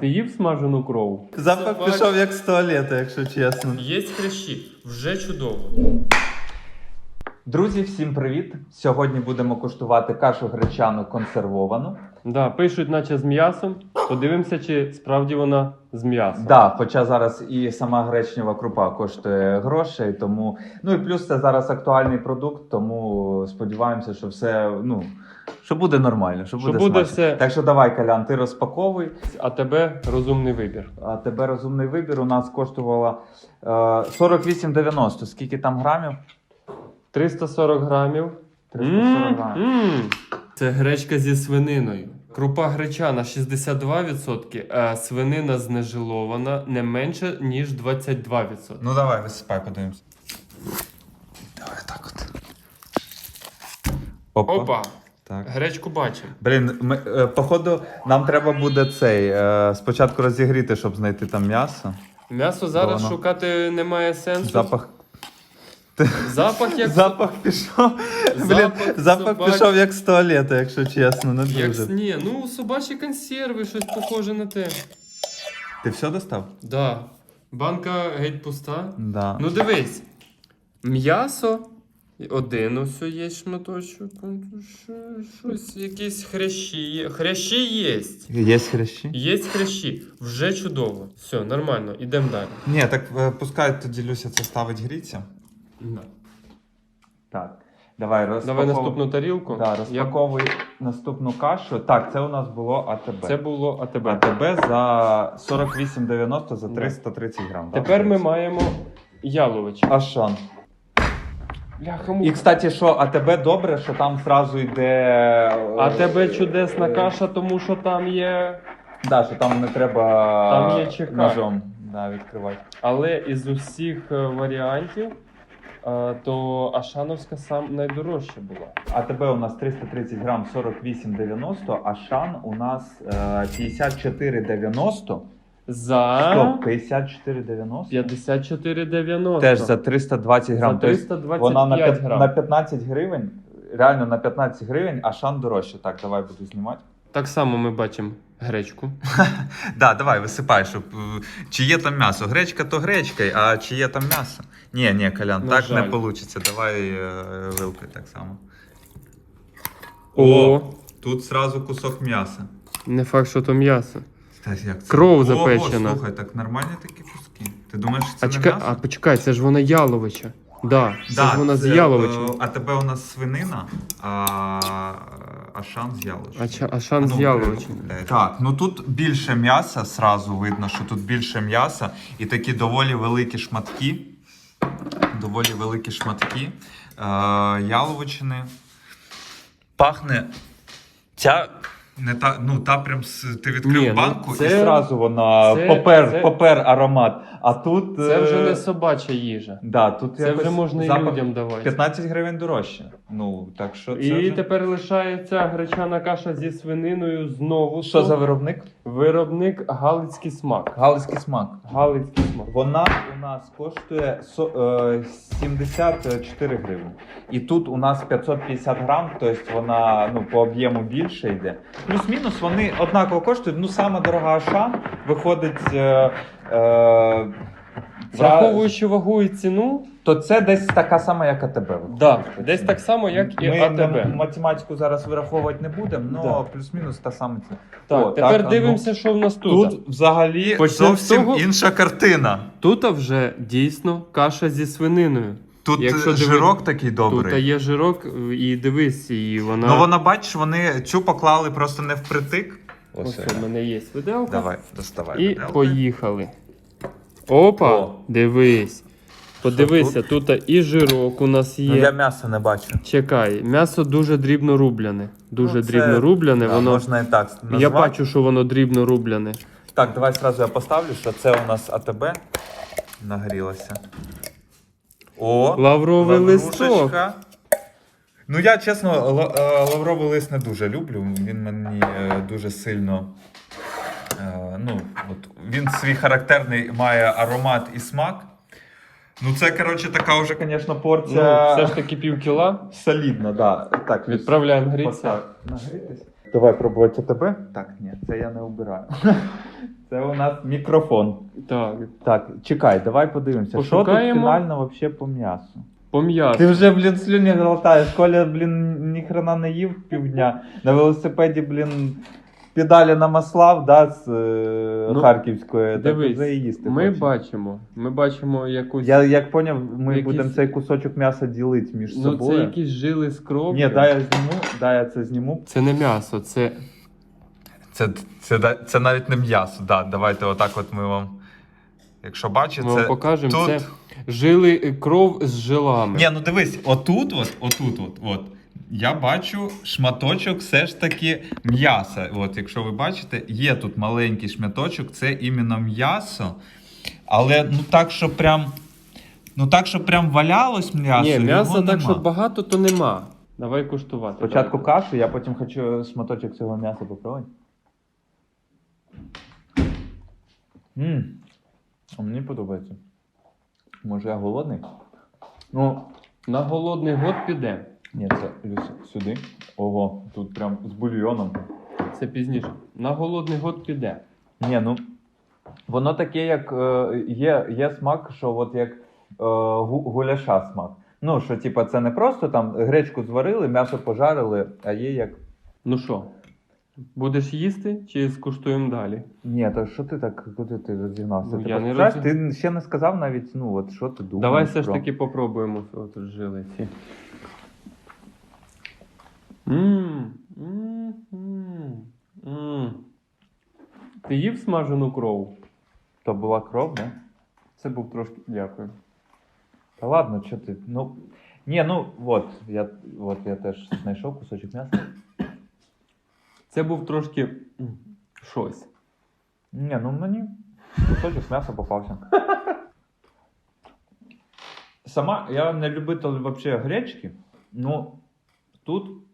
Ти їв смажену кров? Запах пішов як з туалету, якщо чесно. Є хрящі, вже чудово. Друзі, всім привіт! Сьогодні будемо куштувати кашу гречану консервовану. Да, пишуть, наче з м'ясом. Подивимося, чи справді вона з м'ясом. Да, хоча зараз і сама гречнева крупа коштує грошей, тому ну і плюс це зараз актуальний продукт, тому сподіваємося, що все ну що буде нормально, що Що буде, буде все- Так що давай, Колян, ти розпаковуй. А тебе розумний вибір. А тебе розумний вибір у нас коштувала е, 48,90. Скільки там грамів? 340 грамів. 340 грамів. Це гречка зі свининою. Крупа гречана 62%, а свинина знежилована не менше, ніж 22%. Ну давай, висипай, подивимось. Давай так от. Опа. Опа! Так. Гречку бачимо. Блін, ми, е, походу, нам треба буде цей е, спочатку розігріти, щоб знайти там м'ясо. М'ясо зараз Воно. шукати немає сенсу. Запах. Запах як, Запах пішов. Блін, Запах собак- пішов як з туалету, якщо чесно. Не як дуже. ні, ну собачі консерви, щось похоже на те. Ти все достав? Да. Банка геть пуста. Да. Ну дивись. М'ясо. Один ось є шматочок. Що- Щось, якісь хрящі є. Хрящі є. Є хрящі? Є хрящі. Вже чудово. Все, нормально, ідемо далі. Ні, так е, пускай тоді Люся це ставить гріться. Так. Давай розпаковуй. Давай наступну тарілку. Да, Я- розпаковуй наступну кашу. Так, це у нас було АТБ. Це було АТБ. АТБ за 48,90 за 330 грам. да, Тепер ми маємо ялович. Ашан. Бляха І, кстати, що АТБ добре, що там зразу йде. А тебе чудесна каша, тому що там є. Да, що там не треба Там є чека. ножом да, відкривати. Але із усіх е, варіантів, е, то Ашановська сам найдорожча була. АТБ у нас 330 грам 48,90, а Шан у нас е, 54,90. За Стоп, 54,90? 54,90. Теж за 320 грам. За Тобто 325 вона на, п'ят- грам. на 15 гривень, реально на 15 гривень, а Шан дорожче. Так, давай буду знімати. Так само ми бачимо гречку. Да, давай, висипай, щоб е, чи є там м'ясо. Гречка то гречка, а чи є там м'ясо? Ні, ні, Колян, На так жаль. не вийде. Давай е, вилкою так само. О, тут зразу кусок м'яса. не факт, що то м'ясо. Як це? Кров запечена. слухай, так нормальні такі куски. Ти думаєш, що це А, не чекай, м'ясо? а почекай, це ж вона яловича. Да, це ж вона з е, А тебе у нас свинина, а, а шан з яловичем. А, а шан з Ну, яловичем. Так, ну тут більше м'яса, сразу видно, що тут більше м'яса і такі доволі великі шматки. Доволі великі шматки е, яловичини. Пахне. Ця. Не та, ну, та прям с- ти відкрив Ні, ну, банку це- і зразу вона це- попер, це- попер аромат. А тут. Це вже е, не собача їжа. Да, тут Це якось вже можна і запах людям давати. 15 гривень дорожче. Ну, так що це. І вже- тепер лишається гречана каша зі свининою знову. Що за виробник? Виробник Галицький смак. Галицький смак. Галицький смак. Вона у нас коштує со- е, 74 гривні. І тут у нас 550 грам, тобто вона ну, по об'єму більше йде. Плюс-мінус вони однаково коштують. Ну, сама дорога Аша виходить. Е, е, ця- Враховуючи вагу і ціну, то це десь така сама, як АТБ. виходить. да, десь так само, як і Ми АТБ. на математику зараз вираховувати не будемо, але Да. плюс-мінус та сама ціна. Так, О, тепер так, а ну. дивимося, що в нас тут. Тут взагалі Почнемо з зовсім того- інша картина. Тут вже дійсно каша зі свининою. Тут Якщо диви- жирок такий добрий. Тут є жирок, і дивись, і вона. Ну вона, бачиш, вони цю поклали просто не впритик. Ось у мене є виделка. Давай, доставай. І виделки. поїхали. Опа, О. дивись. Подивися, тут і жирок у нас Ну, є. я м'яса не бачу. Чекай, м'ясо дуже дрібно рублене. Дуже Ну, це- дрібно рублене. Да, воно... Можна і так назвати. Я бачу, що воно дрібно рублене. Так, давай зразу я поставлю, що це у нас АТБ нагрілося. О, Лавровий листок. Ну, я чесно, е, лавровий лист не дуже люблю. Він мені е, дуже сильно. е, Ну, от, він свій характерний має аромат і смак. Ну, це, коротше, така вже, звісно, Ну, порція все ж таки пів кіла. солідна, да. Так, Відправляємо грітися. Нагрітись. Давай пробувати тебе. Так, ні, це я не обираю. Це у нас мікрофон. Так, Так, чекай, давай подивимося. Що тут фінально вообще по м'ясу? по м'ясу. Ти вже, блін, слюні глотаєш. Коля, блін, ніхрена не їв півдня. На велосипеді, блін, педалі намаслав, да, з е, Ну, Харківської. Так Дивись, вже і їсти ми хочеш. бачимо, ми бачимо якусь. Я як поняв, ми Якісь- будемо цей кусочок м'яса ділити між ну, собою. це якісь жили з кров'ю. Ні, дай я зніму, дай я це зніму. Це не м'ясо, це. Це, це, це, це навіть не м'ясо, да. Давайте отак от ми вам. Якщо бачите, Ми вам покажемо. тут- Це жили е, кров з жилами. Ні, ну дивись, отут, от, отут, от, от. Я бачу шматочок все ж таки м'яса. От, якщо ви бачите, є тут маленький шматочок, це іменно м'ясо. Але ну так, що прям. Ну так, що прям валялось м'ясо. Ні, його м'яса так, нема. що багато, то нема. Давай куштувати. Спочатку давай. кашу, я потім хочу шматочок цього м'яса попробувати. Ммм. Мені подобається. Може я голодний? Ну, На голодний год піде. Ні, це сюди. Ого, тут прям з бульйоном. Це пізніше. На голодний год піде. Ні, ну. Воно таке, як е, є, є смак, що от як е, гуляша смак. Ну, що, типа, це не просто там гречку зварили, м'ясо пожарили, а є як. Ну що, будеш їсти чи скуштуємо далі? Ні, то що ти так, куди ти розігнався? Ну, ти я не розі- ти ще не сказав навіть, ну, от що ти думаєш. Давай все ж про- таки попробуємо от жили ці. Мм, м, м, м. Ти їв смажену кров? То була кров, не? Це був трошки. Дякую. Та ладно, що ти. Ну. Ні, ну от, я, от я теж знайшов кусочок м'яса. Це був трошки щось. Ні, ну мені кусочок м'яса попався. Сама я не любитель вообще гречки, ну тут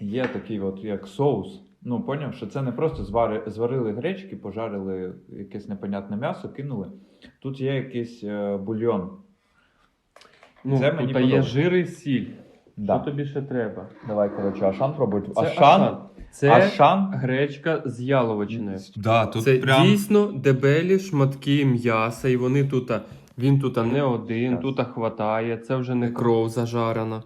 є такий от як соус. Ну, поняв, що це не просто звари, зварили гречки, пожарили якесь непонятне м'ясо, кинули. Тут є якийсь е, бульйон. Ну, Це тут мені є подобається. жир і сіль. Да. Що тобі ще треба? Давай, коротше, Ашан пробуй. Це Ашан? Це Ашан? гречка з яловичиною. Да, тут Це прям... дійсно дебелі шматки м'яса, і вони тут. Він тут не один, тут хватає. Це вже не кров зажарена.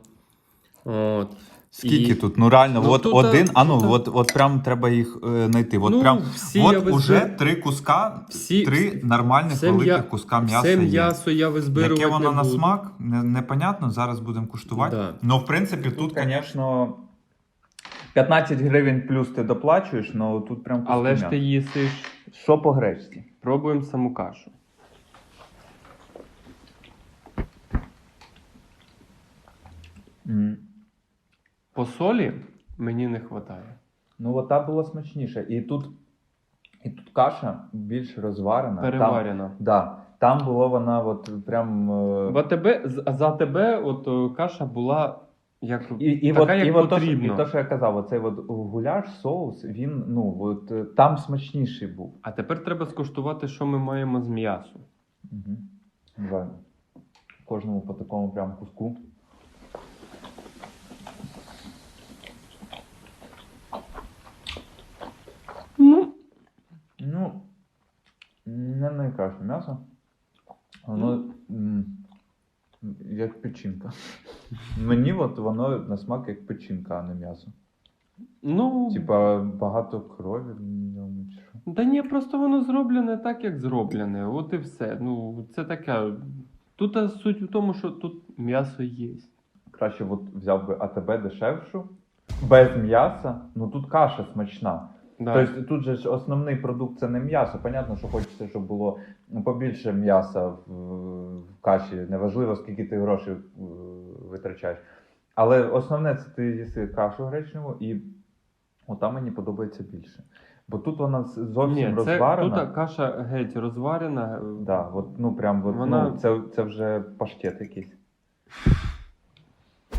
От. Скільки І- тут? Ну реально, Ну, от тут, один, а ну, от, от прям треба їх е, знайти. От Ну, прям, всі от визбираю. уже три куска, Всі- три нормальних все великих м'я- куска м'яса Все є. м'ясо я визбирувати Яке воно не на буду. смак, не, непонятно, зараз будемо куштувати. Да. Ну, в принципі, тут, звісно, 15 гривень плюс ти доплачуєш, але тут прям куски Але ж ти їсиш. Що по гречці? Пробуємо саму кашу. М. По солі мені не вистачає. Ну, от та була смачніша. І тут, і тут каша більш розварена. Там, Переварена. да, там було вона от прям. е, АТБ, з- за тебе от каша була як, І, і, така, от, як і, от що, і то, що я казав, оцей от гуляш, соус, він ну, от, е, там смачніший був. А тепер треба скуштувати, що ми маємо з м'ясу. Угу. Давай. Кожному по такому прям куску. Ну, Ну, не найкраще м'ясо. Воно м, як печінка. Мені от воно на смак як печінка, а не м'ясо. ну Типа багато крові в ньому чи що. да ні, просто воно зроблене так, як зроблене. От і все. Ну, це таке. Тут а, суть в тому, що тут м'ясо є. Краще от взяв би АТБ дешевшу, без м'яса, ну тут каша смачна. Да. Тобто тут же ж основний продукт це не м'ясо. Понятно, що хочеться, щоб було ну, побільше м'яса в, в каші. Неважливо, скільки ти грошей е, витрачаєш. Але основне це ти їси кашу гречневу, і ота мені подобається більше. Бо тут вона зовсім Ні, це розварена. тут каша геть розварена. Да, от, ну прям от, Вона- ну, це, це вже паштет якийсь.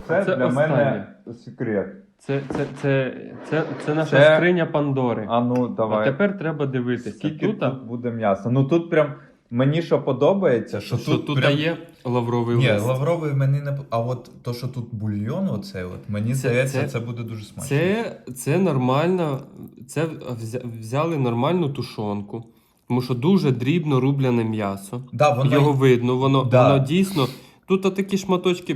Це, Це для останнє. мене секрет. Це, це, це, це, це наша Це- скриня Пандори. А ну А тепер треба дивитися. Скільки тут, тут, буде м'яса? Ну тут прям Мені що подобається, що, Що тут, тут прям... є лавровий Ні, лист. лавровий мені не. А от то, що тут бульйон, оцей от, мені Це- здається, це, це- буде дуже смачно. Це, це нормально. Це взяли нормальну тушонку, тому що дуже дрібно рублене м'ясо. Да, воно... Його видно, воно, Да. воно дійсно. Тут такі шматочки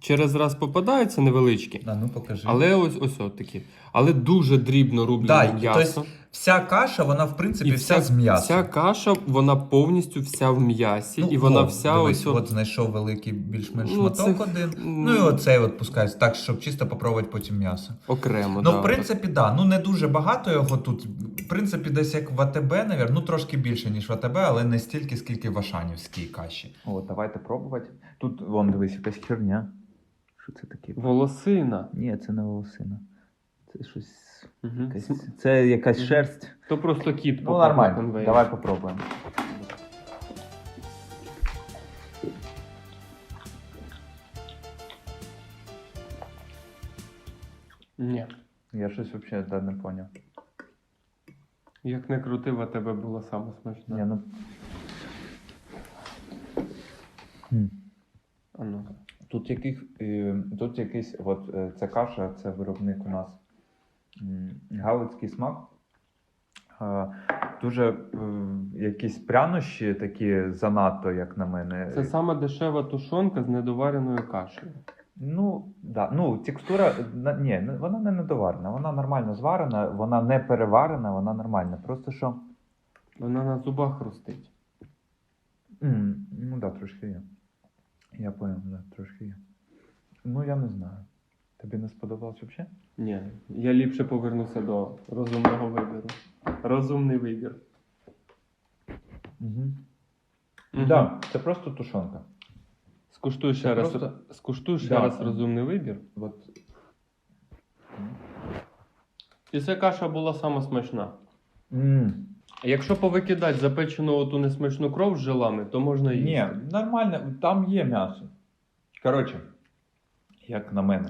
через раз попадаються невеличкі. Да, ну покажи. Але ось ось от такі. Але дуже дрібно рублене Да, і м'ясо. Вся каша, вона в принципі І вся, з м'ясом. Вся каша, вона повністю вся в м'ясі, Ну, і вона о, вся дивись, ось от... от. знайшов великий більш-менш Ну, шматок це- один. Ну і оцей от пускай, так, щоб чисто попробувати потім м'ясо. окремо. Ну, да, в принципі, да. Ну не дуже багато його тут. В принципі, десь як в АТБ, навіть, ну трошки більше, ніж в АТБ, але не стільки, скільки в Ашанівській каші. О, давайте пробувати. Тут, вон, дивись, якась херня. Що це таке? Волосина. Ні, це не волосина. Це щось. Угу. Якась... Це якась шерсть. То просто кіт Ну, нормально. конвейер. Давай попробуємо. Ні. Я щось взагалі да, не поняв. Як не крутив, тебе було саме смачно. Ні, ну... Хм. А ну. Тут, яких, е, тут якийсь, от е, ця каша, це виробник у нас Галицький смак. Дуже е, якісь прянощі такі занадто, як на мене. Це саме дешева тушонка з недовареною кашею. Ну, да. ну, текстура, ні, не- вона не недоварена, вона нормально зварена, вона не переварена, вона нормальна. Просто що. Вона на зубах хрустить. М, ну так, да, трошки є. Я понял, да, трошки є. Ну, я не знаю. Тобі не сподобалось взагалі? Ні, я ліпше повернуся до розумного вибору. Розумний вибір. Угу. Мгм. Да, це просто тушонка. Скуштуй ще Це раз. просто- Скуштуй ще Да. раз розумний вибір. От. І ця каша була сама смачна. М, Якщо повикидати запечену оту несмачну кров з жилами, то можна їсти. Ні, нормально, там є м'ясо. Коротше, як на мене,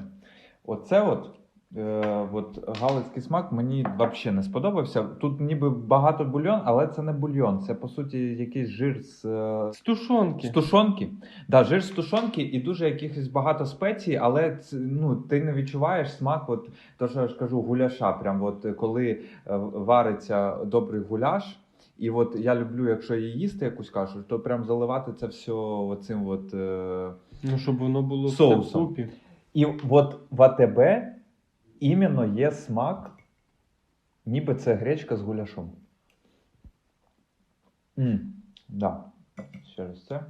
оце от, е, от галицький смак мені взагалі не сподобався. Тут ніби багато бульйон, але це не бульйон. Це по суті якийсь жир з, е, З тушонки. з тушонки. Да, жир з тушонки і дуже якихось багато спецій, але це, ну, ти не відчуваєш смак, от, то, що я ж кажу, гуляша. Прям от коли е, вариться добрий гуляш. І от я люблю, якщо її їсти якусь кашу, то прям заливати це все оцим от. Е... Ну, щоб воно було Соусом. все в купі. І от в АТБ іменно є смак, ніби це гречка з гуляшом. Mm, да. Ще раз це.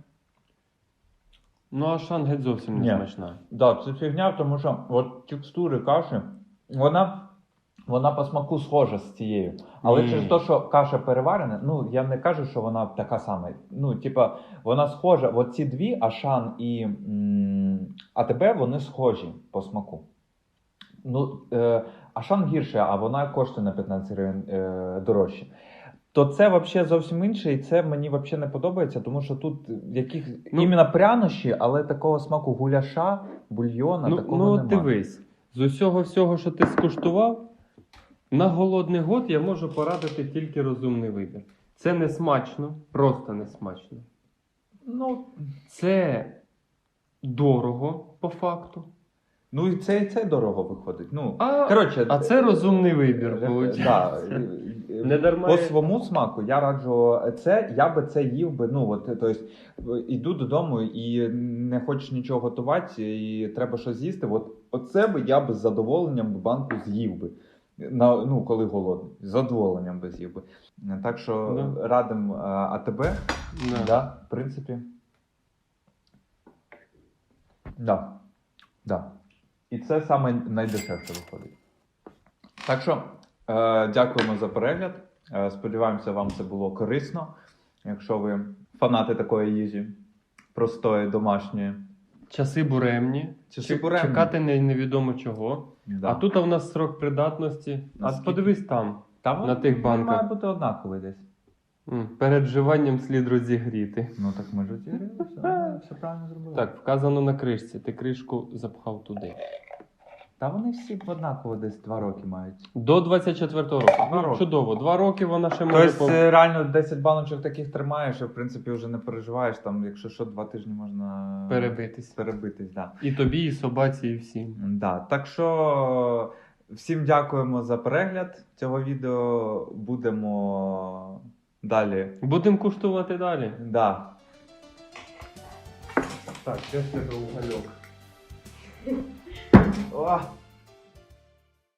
Ну, а шан геть зовсім не Ні. смачна. Да, це фігня, тому що от текстури каші, вона, вона по смаку схожа з цією. Але Ні. через те, що каша переварена, ну я не кажу, що вона така сама. Ну, типа, вона схожа. От ці дві, Ашан і м, АТБ, вони схожі по смаку. Ну, е, Ашан гірше, а вона коштує на 15 гривень е, дорожче. То це взагалі зовсім інше, і це мені взагалі не подобається, тому що тут яких Ну- іменно прянощі, але такого смаку гуляша, бульйона, Ну, такого ну немає. дивись, з усього всього, що ти скуштував, на голодний год я можу порадити тільки розумний вибір. Це не смачно, просто не смачно. Ну, Це дорого по факту. Ну і це, і це дорого виходить. Ну, А, коротше, а це розумний вибір. е, виходить. да, Не дарма По своєму смаку я раджу це, я би це їв би. Ну от тобто, іду додому і не хочеш нічого готувати, і треба щось з'їсти. От оце би я би з задоволенням банку з'їв би. На, ну, коли голодний. З задоволенням би з'їв би. Так що Да. радим а, АТБ, Да. да, в принципі. Да. Да. І це саме найдешевше виходить. Так що е, дякуємо за перегляд. Е, сподіваємося, вам це було корисно. Якщо ви фанати такої їжі, простої, домашньої. Часи буремні. Часи буремні. Чекати не, невідомо чого. Да. А тут у нас срок придатності. А подивись там. Там на тих банках. має бути однаковий десь. Перед вживанням слід розігріти. Ну так ми ж розігріли, все, все правильно зробили. Так, вказано на кришці. Ти кришку запхав туди. Та вони всі однаково десь два роки мають. До 24-го року. Два роки. Чудово. Два роки вона ще може. Тобто пов- е, реально 10 баночок таких тримаєш, і в принципі вже не переживаєш, там, якщо що, два тижні можна перебитись. перебитись. Да. І тобі, і собаці, і всім. Да. Так що всім дякуємо за перегляд цього відео. Будемо далі. Будемо куштувати далі. Да. Так, де ж тебе угольок? О!